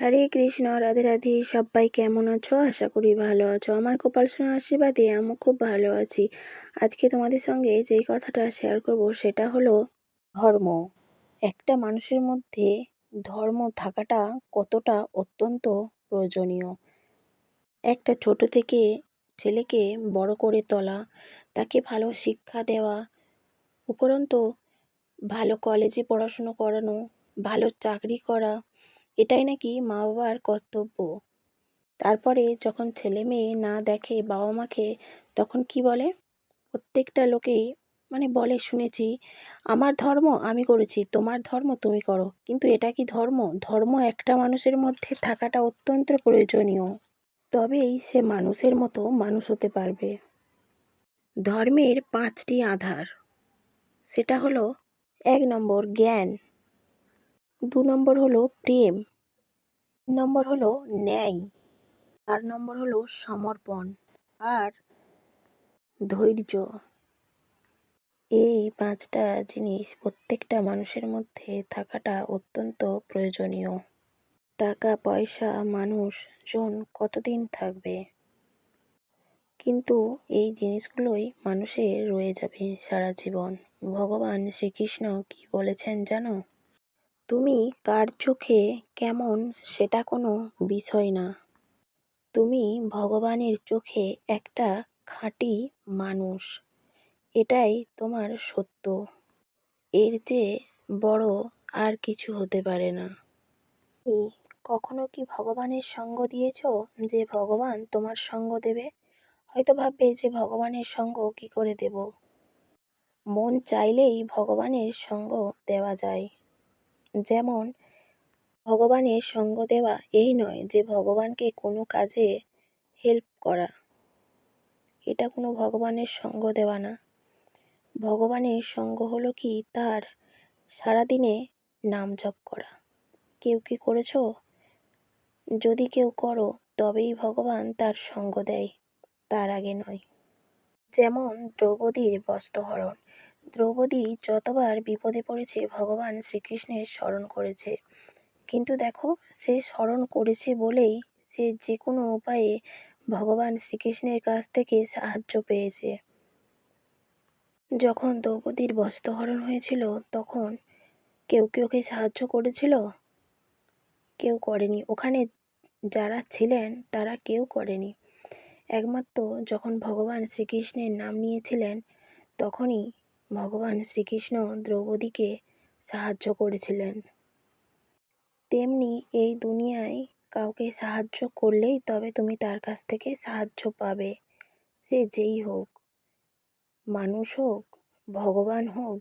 হরে কৃষ্ণ, রাধে রাধে, সবাই কেমন আছো? আশা করি ভালো আছো। আমার কপাল সোনার আশীর্বাদে আমি খুব ভালো আছি। আজকে তোমাদের সঙ্গে যেই কথাটা শেয়ার করব সেটা হলো ধর্ম। একটা মানুষের মধ্যে ধর্ম থাকাটা কতটা অত্যন্ত প্রয়োজনীয়। একটা ছোট থেকে ছেলেকে বড় করে তোলা, তাকে ভালো শিক্ষা দেওয়া, উপরন্তু ভালো কলেজে পড়াশুনো করানো, ভালো চাকরি করা এটাই নাকি মা বাবার কর্তব্য। তারপরে যখন ছেলে মেয়ে না দেখে বাবা মাকে তখন কি বলে? প্রত্যেকটা লোকেই মানে বলে, শুনেছি, আমার ধর্ম আমি করেছি, তোমার ধর্ম তুমি করো। কিন্তু এটা কি ধর্ম? ধর্ম একটা মানুষের মধ্যে থাকাটা অত্যন্ত প্রয়োজনীয়। তবেই সে মানুষের মতো মানুষ হতে পারবে। ধর্মের পাঁচটি আধার। সেটা হলো এক নম্বর জ্ঞান, দু নম্বর হলো প্রেম নম্বর হলো ন্যায়। চার নম্বর হলো সমর্পণ। আর ধৈর্য। এই পাঁচটা জিনিস প্রত্যেকটা মানুষের মধ্যে থাকাটা অত্যন্ত প্রয়োজনীয়। টাকা, পয়সা মানুষজন কতদিন থাকবে? কিন্তু এই জিনিসগুলোই মানুষের রয়ে যাবে সারা জীবন। ভগবান শ্রীকৃষ্ণ কি বলেছেন জানো? তুমি কার চোখে কেমন সেটা কোনো বিষয় না। তুমি ভগবানের চোখে একটা খাঁটি মানুষ। এটাই তোমার সত্য। এর চেয়ে বড় আর কিছু হতে পারে না। কখনো কি ভগবানের সঙ্গ দিয়েছ যে ভগবান তোমার সঙ্গ দেবে? হয়তো ভাববে যে ভগবানের সঙ্গ কি করে দেব? মন চাইলেই ভগবানের সঙ্গ দেওয়া যায়। যেমন, ভগবানের সঙ্গ দেওয়া এই নয় যে ভগবানকে কোনো কাজে হেল্প করা। এটা কোনো ভগবানের সঙ্গ দেওয়া না। ভগবানের সঙ্গ হলো কি? তার সারাদিনে নাম জপ করা। কেউ কি করেছ? যদি কেউ করো, তবেই ভগবান তার সঙ্গ দেয়। তার আগে নয়। যেমন, দ্রৌপদীর বস্ত্রহরণ দ্রৌপদী যতবার বিপদে পড়েছে ভগবান শ্রীকৃষ্ণের স্মরণ করেছে। কিন্তু দেখো, সে স্মরণ করেছে বলেই সে যে কোনো উপায়ে ভগবান শ্রীকৃষ্ণের কাছ থেকে সাহায্য পেয়েছে। যখন দ্রৌপদীর বস্ত্রহরণ হয়েছিল, তখন কেউ কি ওকে সাহায্য করেছিল? কেউ করেনি। ওখানে যারা ছিলেন, তারা কেউ করেনি। একমাত্র যখন ভগবান শ্রীকৃষ্ণের নাম নিয়েছিলেন, তখনই ভগবান শ্রীকৃষ্ণ দ্রৌপদীকে সাহায্য করেছিলেন। তেমনি এই দুনিয়ায় কাউকে সাহায্য করলেই তবে তুমি তার কাছ থেকে সাহায্য পাবে। সে যেই হোক, মানুষ হোক, ভগবান হোক,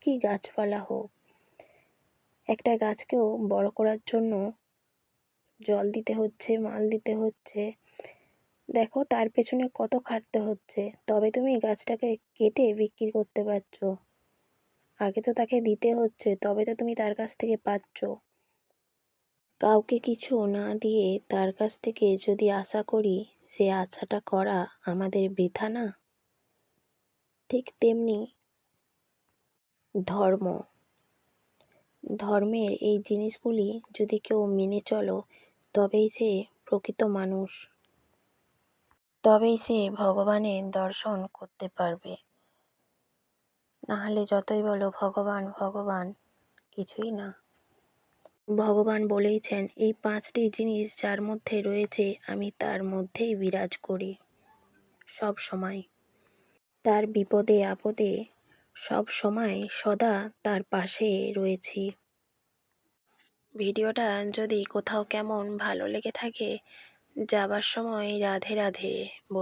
কি গাছপালা হোক, একটা গাছকেও বড় করার জন্য জল দিতে হচ্ছে, মাল দিতে হচ্ছে দেখো তার পেছনে কত খাটতে হচ্ছে। তবে তুমি গাছটাকে কেটে বিক্রি করতে পারছ। আগে তো তাকে দিতে হচ্ছে, তবে তো তুমি তার কাছ থেকে পাচ্ছ। কাউকে কিছু না দিয়ে তার কাছ থেকে যদি আশা করি সে আশাটা করা আমাদের বৃথা না? ঠিক তেমনি ধর্ম। ধর্মের এই জিনিসগুলি যদি কেউ মেনে চলো, তবেই সে প্রকৃত মানুষ। তবেই সে ভগবানের দর্শন করতে পারবে। নাহলে যতই বলো ভগবান ভগবান, কিছুই না। ভগবান বলেইছেন, এই পাঁচটি জিনিস যার মধ্যে রয়েছে, আমি তার মধ্যেই বিরাজ করি সব সময়। তার বিপদে, আপদে সব সময় সদা তার পাশে রয়েছি। ভিডিওটা যদি কোথাও কেমন ভালো লেগে থাকে যাবার সময় রাধে রাধে বল